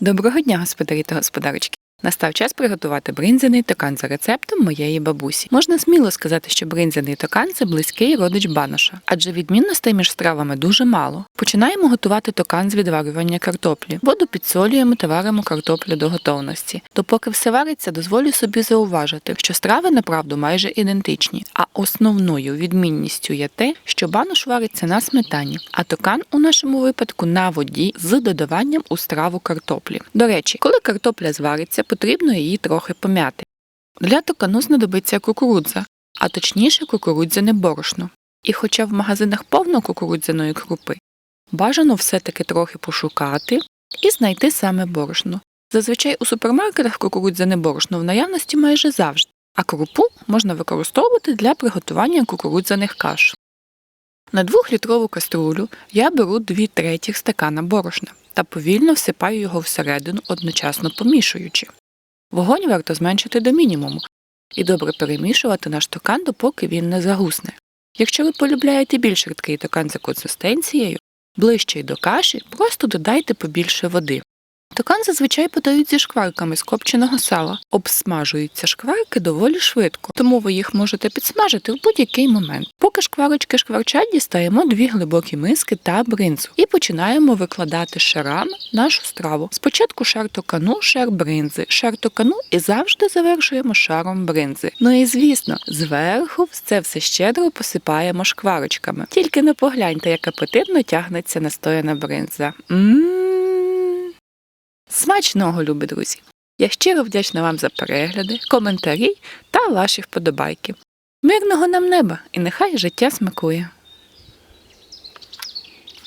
Доброго дня, господарі та господарочки. Настав час приготувати бринзяний токан за рецептом моєї бабусі. Можна сміло сказати, що бринзяний токан це близький родич баноша, адже відмінностей між стравами дуже мало. Починаємо готувати токан з відварювання картоплі. Воду підсолюємо та варимо картоплю до готовності. Допоки все вариться, дозволю собі зауважити, що страви направду майже ідентичні, а основною відмінністю є те, що банош вариться на сметані, а токан у нашому випадку на воді з додаванням у страву картоплі. До речі, коли картопля звариться, потрібно її трохи пом'яти. Для токану знадобиться кукурудза, а точніше кукурудзяне борошно. І хоча в магазинах повно кукурудзяної крупи, бажано все-таки трохи пошукати і знайти саме борошно. Зазвичай у супермаркетах кукурудзяне борошно в наявності майже завжди, а крупу можна використовувати для приготування кукурудзяних каш. На 2-літрову каструлю я беру 2 третіх стакана борошна та повільно всипаю його всередину, одночасно помішуючи. Вогонь варто зменшити до мінімуму і добре перемішувати наш токан, допоки він не загусне. Якщо ви полюбляєте більш рідкий токан за консистенцією, ближчий до каші, просто додайте побільше води. Токан зазвичай подають зі шкварками з копченого сала. Обсмажуються шкварки доволі швидко, тому ви їх можете підсмажити в будь-який момент. Поки шкварочки шкварчать, дістаємо дві глибокі миски та бринзу і починаємо викладати шарами нашу страву. Спочатку шар токану, шар бринзи, шар токану і завжди завершуємо шаром бринзи. Ну і звісно, зверху це все щедро посипаємо шкварочками. Тільки не погляньте, як апетитно тягнеться настояна бринза. Мм. Смачного, любі друзі! Я щиро вдячна вам за перегляди, коментарі та ваші вподобайки. Мирного нам неба і нехай життя смакує!